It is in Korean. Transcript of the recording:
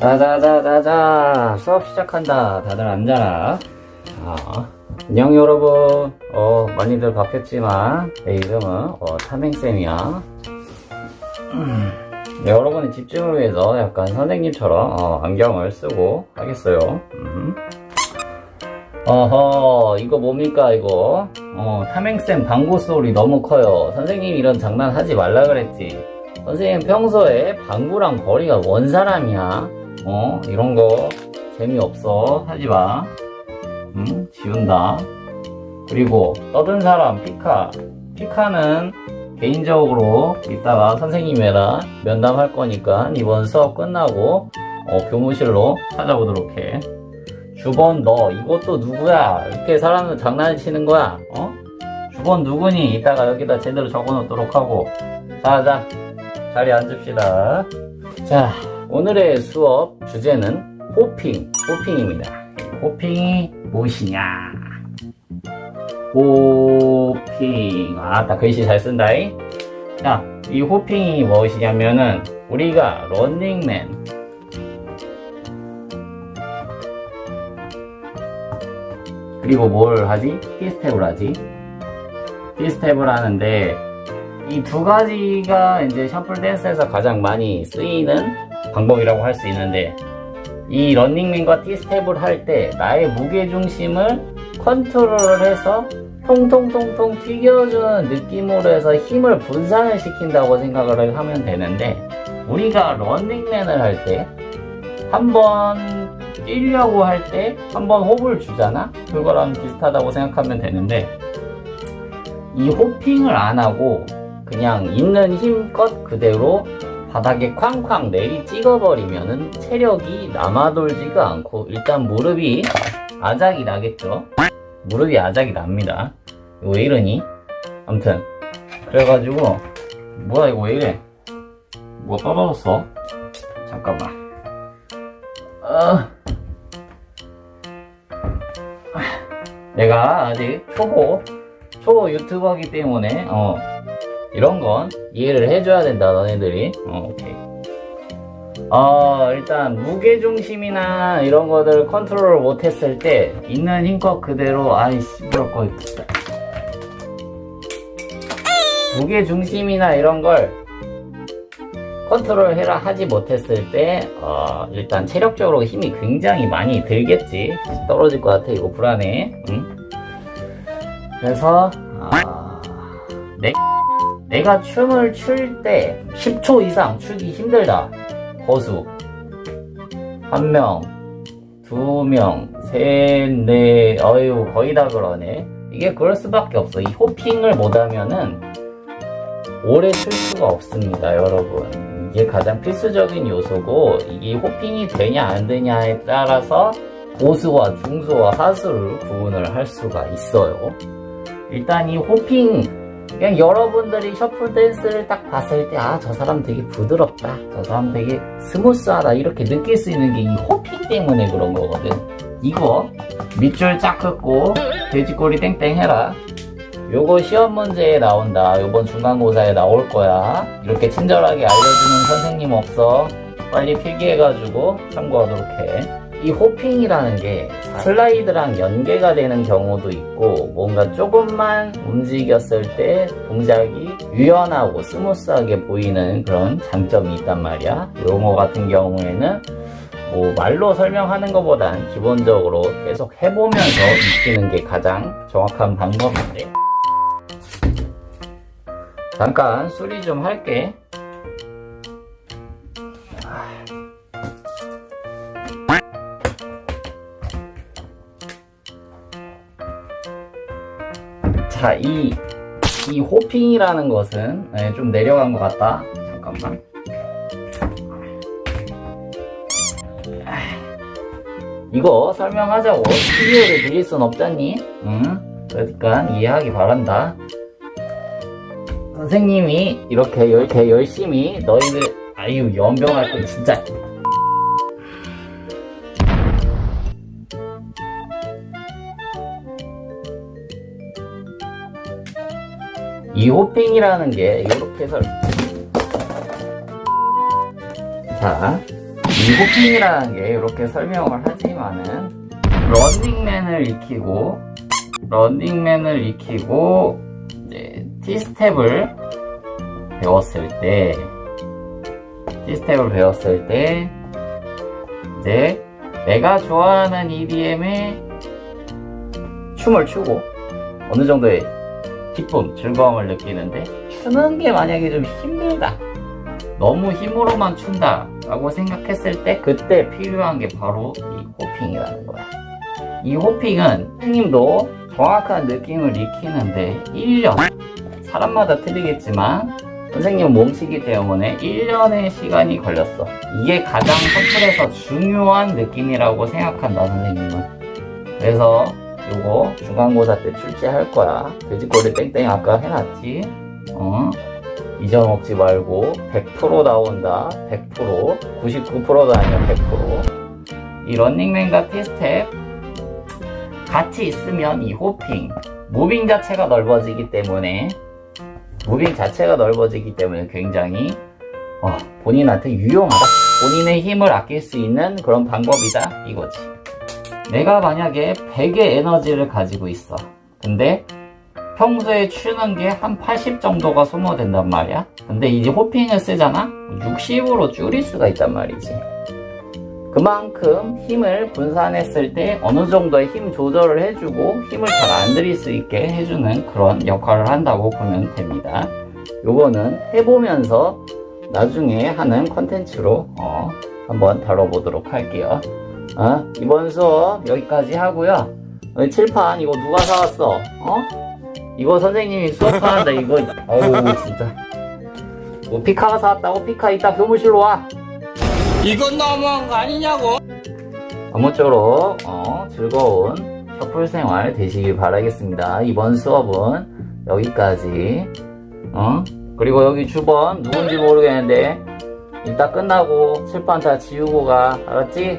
자자자자자 수업 시작한다. 다들 앉아라. 자 안녕 여러분. 어 많이들 바뀌었지만 내 이름은 어, 탐행쌤이야. 음, 여러분의 집중을 위해서 약간 선생님처럼 어, 안경을 쓰고 하겠어요. 음. 어허 이거 뭡니까 이거? 어 탐행쌤 방구 소리 너무 커요. 선생님 이런 장난 하지 말라 그랬지. 선생님 평소에 방구랑 거리가 먼 사람이야 어 이런 거 재미없어. 하지 마. 응 지운다. 그리고 떠든 사람 피카. 피카는 개인적으로 이따가 선생님이랑 면담할 거니까 이번 수업 끝나고 어, 교무실로 찾아오도록 해. 주번 너 이것도 누구야? 이렇게 사람들 장난치는 거야. 어? 주번 누구니? 이따가 여기다 제대로 적어놓도록 하고. 자 자 자리 앉읍시다. 자 오늘의 수업 주제는 호핑 호핑입니다. 호핑이 무엇이냐? 호핑. 아딱 글씨 잘 쓴다잉? 자 이 호핑이 무엇이냐면은 우리가 런닝맨 그리고 뭘 하지? 피스텝을 하지. 피스텝을 하는데 이 두 가지가 이제 셔플 댄스에서 가장 많이 쓰이는 방법이라고 할 수 있는데 이 런닝맨과 티스텝을 할 때 나의 무게 중심을 컨트롤을 해서 통통통통 튀겨주는 느낌으로 해서 힘을 분산을 시킨다고 생각을 하면 되는데 우리가 런닝맨을 할 때 한번 뛰려고 할 때 한번 호흡을 주잖아? 그거랑 비슷하다고 생각하면 되는데 이 호핑을 안 하고 그냥 있는 힘껏 그대로 바닥에 쾅쾅 내리 찍어버리면은 체력이 남아돌지가 않고 일단 무릎이 아작이 나겠죠? 무릎이 아작이 납니다. 왜 이러니? 아무튼 그래가지고 뭐야 이거 왜 이래? 뭐가 떨어졌어? 잠깐만. 아. 내가 아직 초보 초보 유튜버기 때문에 어 이런 건 이해를 해줘야 된다 너네들이. 어 오케이. 어 일단 무게 중심이나 이런 거들 컨트롤을 못했을 때 있는 힘껏 그대로 아이 씨부럴 거 있다. 무게 중심이나 이런 걸 컨트롤 해라 하지 못했을 때 어, 일단 체력적으로 힘이 굉장히 많이 들겠지. 떨어질 것 같아 이거 불안해. 응? 그래서 아, 내, 내가 춤을 출 때 10초 이상 추기 힘들다. 거수. 한 명, 두 명, 셋, 넷, 어유 거의 다 그러네. 이게 그럴 수밖에 없어. 이 호핑을 못하면은 오래 출 수가 없습니다 여러분. 이게 가장 필수적인 요소고 이게 호핑이 되냐 안 되냐에 따라서 고수와 중수와 하수를 구분을 할 수가 있어요. 일단 이 호핑 그냥 여러분들이 셔플 댄스를 딱 봤을 때 아 저 사람 되게 부드럽다 저 사람 되게 스무스하다 이렇게 느낄 수 있는 게 이 호핑 때문에 그런 거거든 이거 밑줄 쫙 긋고 돼지꼬리 땡땡 해라 요거 시험 문제에 나온다. 요번 중간고사에 나올 거야. 이렇게 친절하게 알려주는 선생님 없어. 빨리 필기해가지고 참고하도록 해. 이 호핑이라는 게 슬라이드랑 연계가 되는 경우도 있고 뭔가 조금만 움직였을 때 동작이 유연하고 스무스하게 보이는 그런 장점이 있단 말이야. 용어 같은 경우에는 뭐 말로 설명하는 것보단 기본적으로 계속 해보면서 익히는 게 가장 정확한 방법인데 잠깐 수리 좀 할게. 자, 이, 이 호핑이라는 것은 네, 좀 내려간 것 같다. 잠깐만. 이거 설명하자고 스튜디오를 빌릴 순 없잖니? 응? 그러니까 이해하기 바란다. 선생님이 이렇게, 이렇게 열심히 너희들 아유 연병할 건 진짜 이 호핑이라는 게 이렇게 해서 자, 이이 호핑이라는 게 이렇게 설명을 하지만은 런닝맨을 익히고 런닝맨을 익히고 이제 T스텝을 배웠을 때 T스텝을 배웠을 때 이제 내가 좋아하는 EDM에 춤을 추고 어느 정도의 기쁨, 즐거움을 느끼는데 추는 게 만약에 좀 힘들다. 너무 힘으로만 춘다 라고 생각했을 때 그때 필요한 게 바로 이 호핑이라는 거야. 이 호핑은 선생님도 정확한 느낌을 익히는데 1년 사람마다 틀리겠지만 선생님 몸치기 때문에 1년의 시간이 걸렸어. 이게 가장 서툴에서 중요한 느낌이라고 생각한다 선생님은. 그래서 요거 중간고사 때 출제할 거야. 돼지꼬리 땡땡 아까 해놨지? 어? 잊어먹지 말고 100% 나온다. 100%. 99%도 아니야 100%. 이 런닝맨과 티스텝 같이 있으면 이 호핑, 무빙 자체가 넓어지기 때문에 무빙 자체가 넓어지기 때문에 굉장히 어, 본인한테 유용하다. 본인의 힘을 아낄 수 있는 그런 방법이다 이거지. 내가 만약에 100의 에너지를 가지고 있어. 근데 평소에 추는 게 한 80 정도가 소모된단 말이야. 근데 이제 호핑을 쓰잖아? 60으로 줄일 수가 있단 말이지. 그만큼 힘을 분산했을 때 어느 정도의 힘 조절을 해주고 힘을 잘 안 들일 수 있게 해주는 그런 역할을 한다고 보면 됩니다. 요거는 해보면서 나중에 하는 컨텐츠로 어, 한번 다뤄보도록 할게요. 어, 이번 수업 여기까지 하고요. 어, 칠판 이거 누가 사왔어? 어? 이거 선생님이 수업하는데 이거 어우 진짜 뭐 피카가 사왔다고 피카 이따 교무실로 와. 이건 너무한 거 아니냐고? 아무쪼록 어, 즐거운 셔플 생활 되시길 바라겠습니다. 이번 수업은 여기까지. 어? 그리고 여기 주번 누군지 모르겠는데 이따 끝나고 칠판 다 지우고 가. 알았지?